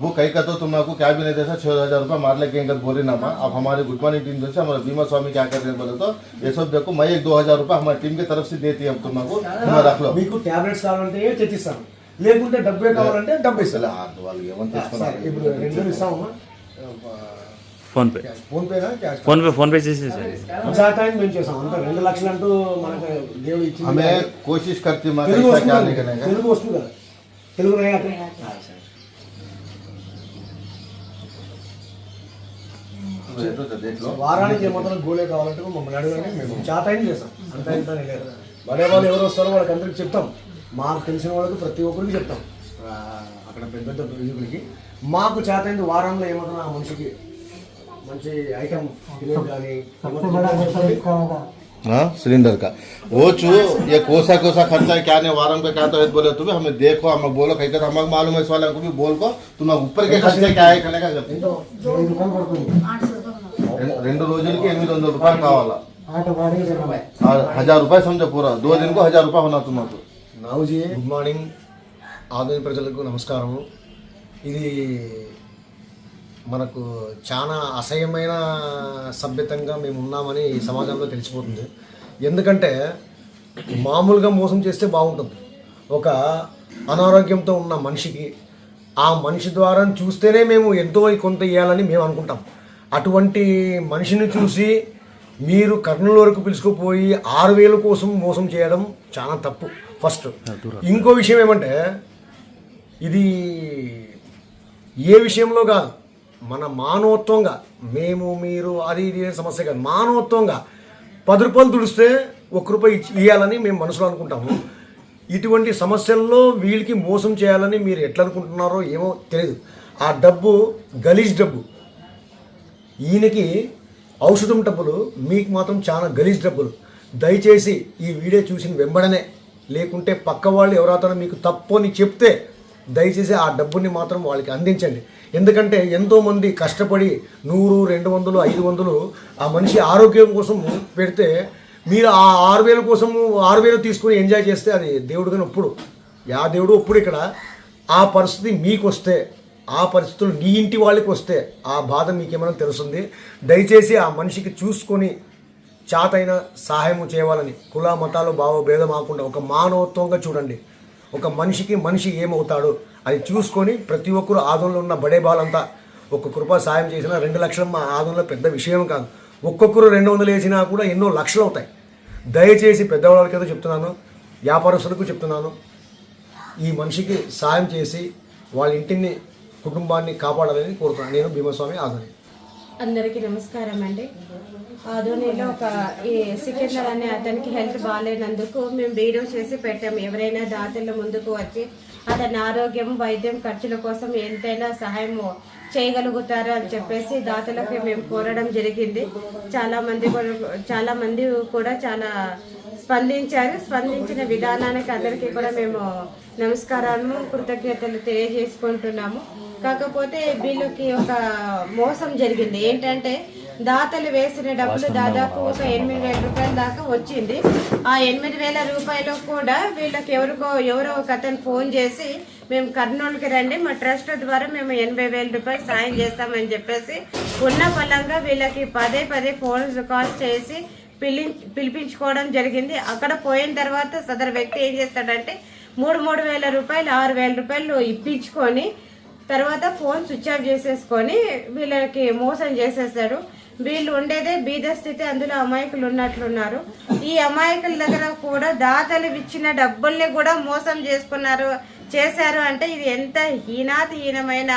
वो कई का तो तुमको क्या भी नहीं दे छह हजार रुपया मार लेके इनका बोले नामा अब हमारी गुड मॉर्निंग टीम से हमारे बीमा स्वामी क्या कर रहे हैं बोले तो ये सब देखो मैं एक दो हजार रुपया हमारी टीम की तरफ से देती है अब तुमको तुम रख लो మీకు టాబ్లెట్స్ కావాలంటే తెచ్చిస్తాను లేకుంటే డబ్బే కావాలంటే డబ్బు అసలు ఇస్తాను ఆ వాళ్ళు ఏమని సార్ తెచ్చుకున్నారు ఇప్పుడు రెండు ఇస్తామమ్మా phone pay phone పేనా cash PhonePe PhonePe చేసేసారు జాతాన్ని మేము చేసాం అంతా రెండు లక్షలు అంటూ మనకు దేవుడు ఇచ్చింది हमें कोशिश करती माँ తెలుగు ऐसा क्या వస్తుంది नहीं కదా? करेगा తెలుగు వస్తుంది కదా తెలుగు రాయాలి तो तो देख लो వారానికి ఏమాత్రం గోళే కావాలంటే మమ్మల్ని అడగండి మేము చాటాయిని చేస్తాం అంత ఇంత అని లేదు బడే వాళ్ళు ఎవరు వస్తారో వాళ్ళకి అందరికి చెప్తాం మాకు తెలిసిన వాళ్ళకి ప్రతి ఒక్కరికి చెప్తాం ఆ, అక్కడ పెద్ద పెద్ద ప్రయోజకులకి మాకు చేతైంది వారంలో ఏమాత్రం ఆ మనిషికి మంచి ఐటమ్ తినేది కానీ हाँ सिलेंडर का वो चू ये कोसा कोसा खर्चा है क्या नहीं वारम का क्या तो है बोले तुम्हें हमें देखो हमें बोलो कहीं का हमें मालूम है इस वाले को भी बोल को तुम ऊपर के खर्चे क्या है कहने का कहते हैं। రెండు రోజులకి ఎనిమిది వందల రూపాయలు కావాలా? హజార్ రూపాయలు సంవత్సరం పూరా దో హజార్ రూపాయలు ఉన్నారు మాకు. Good morning. ఆధునిక ప్రజలకు నమస్కారం ఇది మనకు చాలా అసహ్యమైన సభ్యతంగా మేము ఉన్నామని ఈ సమాజంలో తెలిసిపోతుంది. ఎందుకంటే మామూలుగా మోసం చేస్తే బాగుంటుంది. ఒక అనారోగ్యంతో ఉన్న మనిషికి ఆ మనిషి ద్వారా చూస్తేనే మేము ఎంతో కొంత ఇవ్వాలని మేము అనుకుంటాం. అటువంటి మనిషిని చూసి మీరు కర్నూలు వరకు పిలుచుకుపోయి ఆరు వేల కోసం మోసం చేయడం చాలా తప్పు. ఫస్ట్ ఇంకో విషయం ఏమంటే ఇది ఏ విషయంలో కాదు మన మానవత్వంగా మేము మీరు అది ఇది సమస్య కాదు. మానవత్వంగా పది రూపాయలు తుడిస్తే ఒక్క రూపాయి ఇవ్వాలని మేము మనసులో అనుకుంటాము. ఇటువంటి సమస్యల్లో వీళ్ళకి మోసం చేయాలని మీరు ఎట్లా అనుకుంటున్నారో ఏమో తెలియదు ఆ డబ్బు గలీజ్ డబ్బు. ఈయనకి ఔషధం డబ్బులు మీకు మాత్రం చాలా గలీజ్ డబ్బులు. దయచేసి ఈ వీడియో చూసిన వెంబడనే లేకుంటే పక్క వాళ్ళు ఎవరాతనో మీకు తప్పు అని చెప్తే దయచేసి ఆ డబ్బుని మాత్రం వాళ్ళకి అందించండి. ఎందుకంటే ఎంతోమంది కష్టపడి నూరు రెండు వందలు ఐదు వందలు ఆ మనిషి ఆరోగ్యం కోసం పెడితే మీరు ఆ ఆరు వేల కోసం ఆరు వేలు తీసుకుని ఎంజాయ్ చేస్తే అది దేవుడు కానీ ఒప్పుడు. యా దేవుడు ఒప్పుడు ఇక్కడ. ఆ పరిస్థితి మీకు వస్తే ఆ పరిస్థితులు నీ ఇంటి వాళ్ళకి వస్తే ఆ బాధ మీకేమైనా తెలుస్తుంది దయచేసి ఆ మనిషికి చూసుకొని చాతైన సహాయం చేయాలని కుల మతాలు భావ భేదం ఆకుండా ఒక మానవత్వంగా చూడండి. ఒక మనిషికి మనిషి ఏమవుతాడు అది చూసుకొని ప్రతి ఒక్కరు ఆదంలో ఉన్న బడే బాలంతా ఒక్కొక్క కృప సాయం చేసినా రెండు లక్షలు మా ఆదంలో పెద్ద విషయం కాదు. ఒక్కొక్కరు రెండు వందలు వేసినా కూడా ఎన్నో లక్షలు అవుతాయి. దయచేసి పెద్దవాళ్ళకి ఏదో చెప్తున్నాను వ్యాపారస్తులకు చెప్తున్నాను. ఈ మనిషికి సాయం చేసి వాళ్ళ ఇంటిని కుటుంబాన్ని కాపాడాలని కోరుతున్నాను. నేను భీమస్వామి ఆదని అందరికీ నమస్కారం అండి. ఆధోనిలో ఒక ఈ సికిందర్ అనే అతనికి హెల్త్ బాగాలేనందుకు మేము వీడియో చేసి పెట్టాము. ఎవరైనా దాతల ముందుకు వచ్చి అతని ఆరోగ్యం వైద్యం ఖర్చుల కోసం ఎంతైనా సహాయం చేయగలుగుతారు అని చెప్పేసి దాతలకి మేము కోరడం జరిగింది. చాలా మంది కూడా- చాలా మంది కూడా చాలా స్పందించారు. స్పందించిన విధానానికి అందరికీ కూడా మేము నమస్కారాలను కృతజ్ఞతలు తెలియజేసుకుంటున్నాము. కాకపోతే వీళ్ళకి ఒక మోసం జరిగింది. ఏంటంటే దాతలు వేసిన డబ్బులు దాదాపు ఒక ఎనిమిది వేల రూపాయల దాకా వచ్చింది. ఆ ఎనిమిది వేల రూపాయలు కూడా వీళ్ళకి ఎవరికో ఎవరో ఒక అతను ఫోన్ చేసి మేము కర్నూలుకి రండి మా ట్రస్ట్ ద్వారా మేము ఎనభై వేల రూపాయలు సాయం చేస్తామని చెప్పేసి ఉన్న ఫలంగా వీళ్ళకి పదే పదే ఫోన్ కాల్స్ చేసి పిలి పిలిపించుకోవడం జరిగింది. అక్కడ పోయిన తర్వాత సదరు వ్యక్తి ఏం చేస్తాడంటే మూడు మూడు వేల రూపాయలు ఆరు వేల రూపాయలు ఇప్పించుకొని తర్వాత ఫోన్ స్విచ్ ఆఫ్ చేసేసుకొని వీళ్ళకి మోసం చేసేస్తాడు వీళ్ళు ఉండేదే బీద స్థితి అందులో అమాయకులు ఉన్నట్లున్నారు. ఈ అమాయకుల దగ్గర కూడా దాతలు ఇచ్చిన డబ్బుల్ని కూడా మోసం చేసుకున్నారు చేశారు అంటే ఇది ఎంత హీనాతిహీనమైన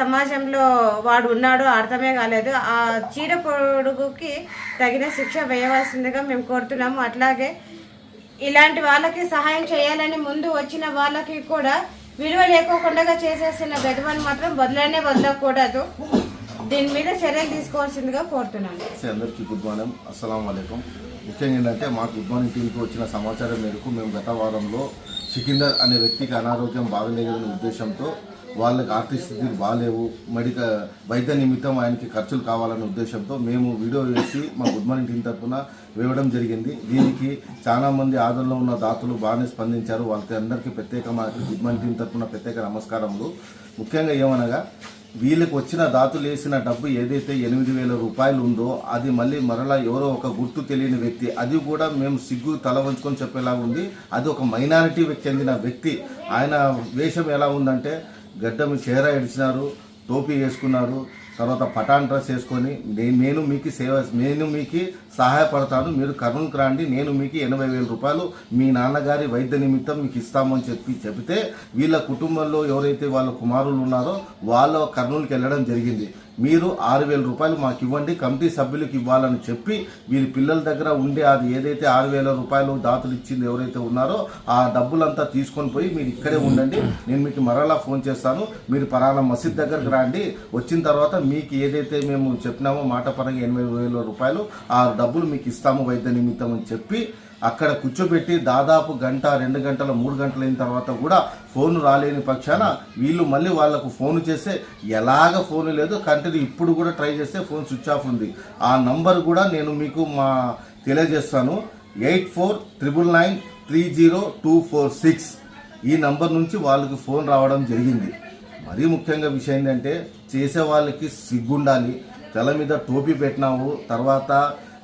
సమాజంలో వాడు ఉన్నాడో అర్థమే కాలేదు. ఆ చీడ పొడుగుకి తగిన శిక్ష వేయవలసిందిగా మేము కోరుతున్నాము. అట్లాగే ఇలాంటి వాళ్ళకి సహాయం చేయాలని ముందు వచ్చిన వాళ్ళకి కూడా విలువ లేకోకుండా చేసేసిన బెదవని మాత్రం వదలనే వదలకూడదు. దీని మీద చర్యలు తీసుకోవాల్సిందిగా కోరుతున్నాను. అందరికీ గుడ్ మార్నింగ్. అస్సలం వాలేకుం ముఖ్యంగా ఏంటంటే మా గుడ్ మార్నింగ్ టీంకి వచ్చిన సమాచారం మేరకు మేము గత వారంలో సికిందర్ అనే వ్యక్తికి అనారోగ్యం బాగలేదనే ఉద్దేశంతో వాళ్ళకి ఆర్థిక స్థితిలు బాగాలేవు మెడిక వైద్య నిమిత్తం ఆయనకి ఖర్చులు కావాలనే ఉద్దేశంతో మేము వీడియో వేసి మా గుడ్ మార్నింగ్ టీం తరఫున వేయడం జరిగింది. దీనికి చాలా మంది ఆదరణలో ఉన్న దాతలు బాగానే స్పందించారు. వాళ్ళకి అందరికీ ప్రత్యేక మా గుడ్ మార్నింగ్ టీం తరఫున ప్రత్యేక నమస్కారములు. ముఖ్యంగా ఏమనగా వీళ్ళకి వచ్చిన దాతులు వేసిన డబ్బు ఏదైతే ఎనిమిది వేల రూపాయలు ఉందో అది మళ్ళీ మరలా ఎవరో ఒక గుర్తు తెలియని వ్యక్తి. అది కూడా మేము సిగ్గు తల వంచుకొని చెప్పేలా ఉంది. అది ఒక మైనారిటీ చెందిన వ్యక్తి. ఆయన వేషం ఎలా ఉందంటే గడ్డం చీర ఇడిచినారు టోపీ వేసుకున్నారు తర్వాత పటాన్ డ్రెస్ వేసుకొని నేను మీకు సేవ నేను మీకు సహాయపడతాను మీరు కర్నూలుకి రండి నేను మీకు ఎనభై వేల రూపాయలు మీ నాన్నగారి వైద్య నిమిత్తం మీకు ఇస్తామని చెప్పి చెబితే వీళ్ళ కుటుంబంలో ఎవరైతే వాళ్ళ కుమారులు ఉన్నారో వాళ్ళ కర్నూలుకి వెళ్ళడం జరిగింది. మీరు ఆరు వేల రూపాయలు మాకు ఇవ్వండి కమిటీ సభ్యులకు ఇవ్వాలని చెప్పి వీరి పిల్లల దగ్గర ఉండే అది ఏదైతే ఆరు వేల రూపాయలు దాతలు ఇచ్చింది ఎవరైతే ఉన్నారో ఆ డబ్బులంతా తీసుకొని పోయి మీరు ఇక్కడే ఉండండి. నేను మీకు మరలా ఫోన్ చేస్తాను. మీరు పలానా మసీద్ దగ్గరకు రండి. వచ్చిన తర్వాత మీకు ఏదైతే మేము చెప్పినామో మాట పరంగా ఎనభై వేల రూపాయలు ఆ డబ్బులు మీకు ఇస్తాము వైద్య నిమిత్తం అని చెప్పి అక్కడ కూర్చోబెట్టి దాదాపు గంట రెండు గంటల మూడు గంటలైన అయిన తర్వాత కూడా ఫోన్ రాలేని పక్షాన వీళ్ళు మళ్ళీ వాళ్ళకు ఫోన్ చేస్తే ఎలాగ ఫోన్ లేదు కంటిన్యూ ఇప్పుడు కూడా ట్రై చేస్తే ఫోన్ స్విచ్ ఆఫ్ ఉంది. ఆ నంబర్ కూడా నేను మీకు మా తెలియజేస్తాను. Eight four triple nine three zero two four six. ఈ నంబర్ నుంచి వాళ్ళకి ఫోన్ రావడం జరిగింది. మరీ ముఖ్యంగా విషయం ఏంటంటే చేసే వాళ్ళకి సిగ్గుండాలి. తల మీద టోపీ పెట్టినావు తర్వాత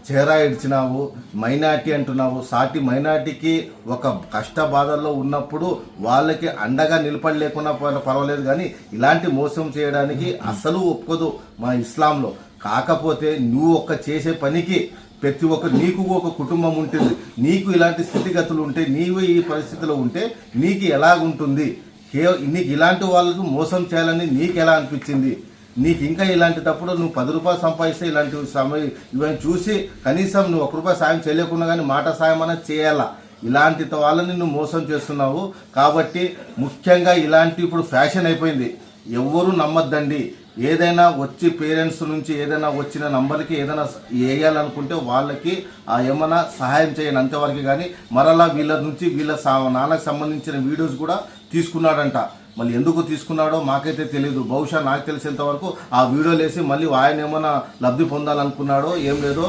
చేరా ఇడిచినావు మైనార్టీ అంటున్నావు. సాటి మైనార్టీకి ఒక కష్ట బాధల్లో ఉన్నప్పుడు వాళ్ళకి అండగా నిలబడలేకున్నా పర్వాలేదు కానీ ఇలాంటి మోసం చేయడానికి అసలు ఒప్పుకోదు మా ఇస్లాంలో. కాకపోతే నువ్వు ఒక్క చేసే పనికి ప్రతి ఒక్క నీకు ఒక కుటుంబం ఉంటుంది. నీకు ఇలాంటి స్థితిగతులు ఉంటే నీవు ఈ పరిస్థితిలో ఉంటే నీకు ఎలాగుంటుంది? కేవ నీకు ఇలాంటి వాళ్ళకు మోసం చేయాలని నీకు ఎలా అనిపించింది? నీకు ఇంకా ఇలాంటి తప్పుడు నువ్వు పది రూపాయలు సంపాదిస్తే ఇలాంటి సమయం ఇవన్నీ చూసి కనీసం నువ్వు ఒక రూపాయి సాయం చేయలేకున్నా కానీ మాట సాయం అనేది చేయాలా? ఇలాంటి వాళ్ళని నువ్వు మోసం చేస్తున్నావు కాబట్టి ముఖ్యంగా ఇలాంటి ఇప్పుడు ఫ్యాషన్ అయిపోయింది. ఎవ్వరూ నమ్మద్దండి. ఏదైనా వచ్చి పేరెంట్స్ నుంచి ఏదైనా వచ్చిన నంబర్కి ఏదైనా వేయాలనుకుంటే వాళ్ళకి ఆ ఏమైనా సహాయం చేయండి అంతవరకు కానీ మరలా వీళ్ళ నుంచి వీళ్ళ సా- నాన్నకు సంబంధించిన వీడియోస్ కూడా తీసుకున్నాడంట మళ్ళీ ఎందుకు తీసుకున్నాడో మాకైతే తెలియదు బహుశా నాకు తెలిసేంత వరకు ఆ వీడియోలు వేసి మళ్ళీ ఆయన ఏమైనా లబ్ధి పొందాలనుకున్నాడో ఏం లేదో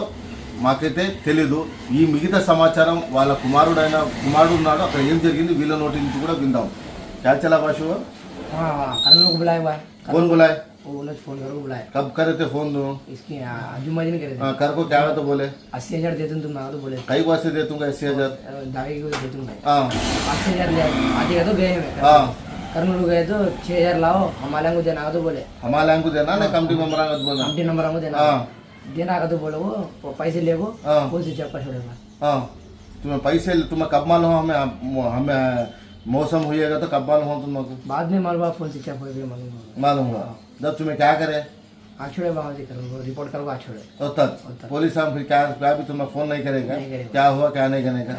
మాకైతే తెలీదు ఈ మిగతా సమాచారం వాళ్ళ కుమారుడైన కుమారుడు ఉన్నాడు అక్కడ ఏం జరిగింది వీళ్ళ నోటి నుంచి కూడా విందాం क्या चला बाशु हाँ हाँ करण को बुलाए हुआ है कौन बुलाए वो बोले फ़ोन करो बुलाए कब करे फ़ोन तुम? इसकी आजू बाजू नहीं करे थे। हाँ, कर को क्या है तो बोले? अस्सी हज़ार दे तुम ना तो बोले कई से दे दूँगा अस्सी हज़ार? दावे को दे दूँ मैं हाँ। अस्सी हज़ार ले का तो गए हाँ। करण गए तो छह हज़ार लाओ हमारे को देना तो बोले। हमारे को देना ना कमटी मेंबर को बोलना? कंपनी नंबर देना। हाँ। देना का तो बोले वो पैसे ले वो हाँ। कौन सी चप्पा छोड़ेगा हाँ। तुम्हें पैसे तुम्हें कब मालूम हमें हमें मौसम हुएगा तो कब मालूम हो तुमको बाद में मालूम फ़ोन से मालूम मालूम हुआ जब तुम्हें क्या करे आ छोड़े वहाँ से करो रिपोर्ट करो आ छोड़े तो तक पुलिस हम फिर क्या क्या भी तुम्हें फोन नहीं करेगा नहीं करेगा। क्या हुआ क्या नहीं करेगा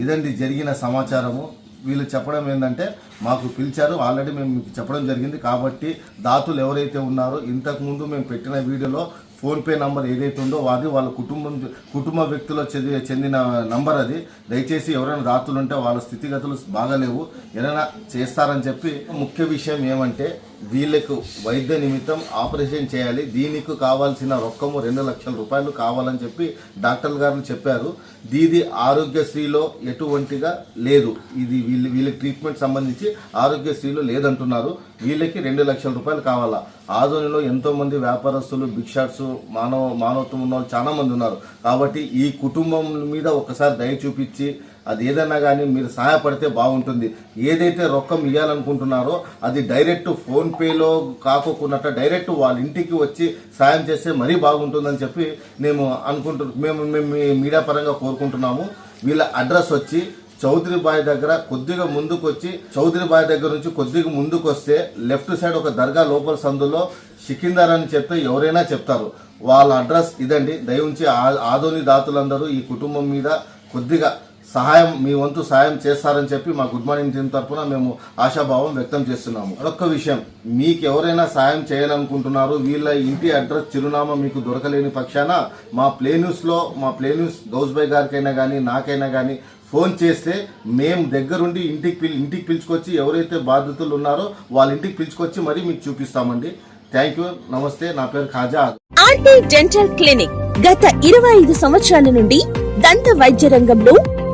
ఇదండి జరిగిన సమాచారము వీళ్ళు చెప్పడం ఏంటంటే మాకు పిలిచారు ఆల్రెడీ మేము మీకు చెప్పడం జరిగింది కాబట్టి దాతలు ఎవరైతే ఉన్నారో ఇంతకు ముందు మేము పెట్టిన వీడియోలో ఫోన్పే నంబర్ ఏదైతే ఉందో అది వాళ్ళ కుటుంబం కుటుంబ వ్యక్తుల చెంది- చెందిన నంబర్ అది దయచేసి ఎవరైనా దాతలు ఉంటే వాళ్ళ స్థితిగతులు బాగాలేవు ఏదైనా చేస్తారని చెప్పి ముఖ్య విషయం ఏమంటే వీళ్ళకు వైద్య నిమిత్తం ఆపరేషన్ చేయాలి. దీనికి కావాల్సిన రొక్కము రెండు లక్షల రూపాయలు కావాలని చెప్పి డాక్టర్ గారు చెప్పారు. దీది ఆరోగ్యశ్రీలో ఎటువంటిగా లేదు. ఇది వీళ్ళ వీళ్ళకి ట్రీట్మెంట్ సంబంధించి ఆరోగ్యశ్రీలో లేదంటున్నారు. వీళ్ళకి రెండు లక్షల రూపాయలు కావాలా? ఆధునిలో ఎంతోమంది వ్యాపారస్తులు భిక్షాట్స్ మానవ మానవత్వం ఉన్న వాళ్ళు చాలామంది ఉన్నారు. కాబట్టి ఈ కుటుంబం మీద ఒకసారి దయ చూపించి అది ఏదైనా కానీ మీరు సహాయపడితే బాగుంటుంది. ఏదైతే రొక్కం ఇవ్వాలనుకుంటున్నారో అది డైరెక్ట్ ఫోన్పేలో కాకోకున్నట్టు డైరెక్ట్ వాళ్ళ ఇంటికి వచ్చి సాయం చేస్తే మరీ బాగుంటుందని చెప్పి మేము అనుకుంటు మేము మేము మీ మీడియా పరంగా కోరుకుంటున్నాము. వీళ్ళ అడ్రస్ వచ్చి చౌదరి బాయ్ దగ్గర కొద్దిగా ముందుకు వచ్చి చౌదరి బాయ్ దగ్గర నుంచి కొద్దిగా ముందుకు వస్తే లెఫ్ట్ సైడ్ ఒక దర్గా లోపల సందులో సికిందర్ అని చెప్తే ఎవరైనా చెప్తారు. వాళ్ళ అడ్రస్ ఇదండి. దయవుంచి ఆ- ఆదోని దాతలందరూ ఈ కుటుంబం మీద కొద్దిగా సహాయం మీ వంతు సహాయం చేస్తారని చెప్పి మా గుడ్ మార్నింగ్ టీం తరఫున మేము ఆశాభావం వ్యక్తం చేస్తున్నాము. మరొక విషయం మీకు ఎవరైనా సహాయం చేయాలనుకుంటున్నారు వీళ్ళ ఇంటి అడ్రస్ చిరునామా మీకు దొరకలేని పక్షాన మా ప్లే న్యూస్లో మా ప్లే న్యూస్ గౌస్ బై గారికైనా కానీ నాకైనా కానీ ఫోన్ చేస్తే మేము దగ్గరుండి ఇంటికి పిలి ఇంటికి పిలుచుకొచ్చి ఎవరైతే బాధితులు ఉన్నారో వాళ్ళ ఇంటికి పిలుచుకొచ్చి మరీ మీకు చూపిస్తామండి. థ్యాంక్ యూ నమస్తే నా పేరు ఖాజా. ఆర్టీ డెంటల్ క్లినిక్ గత ఇరవై ఐదు సంవత్సరాల నుండి దంత వైద్య రంగంలో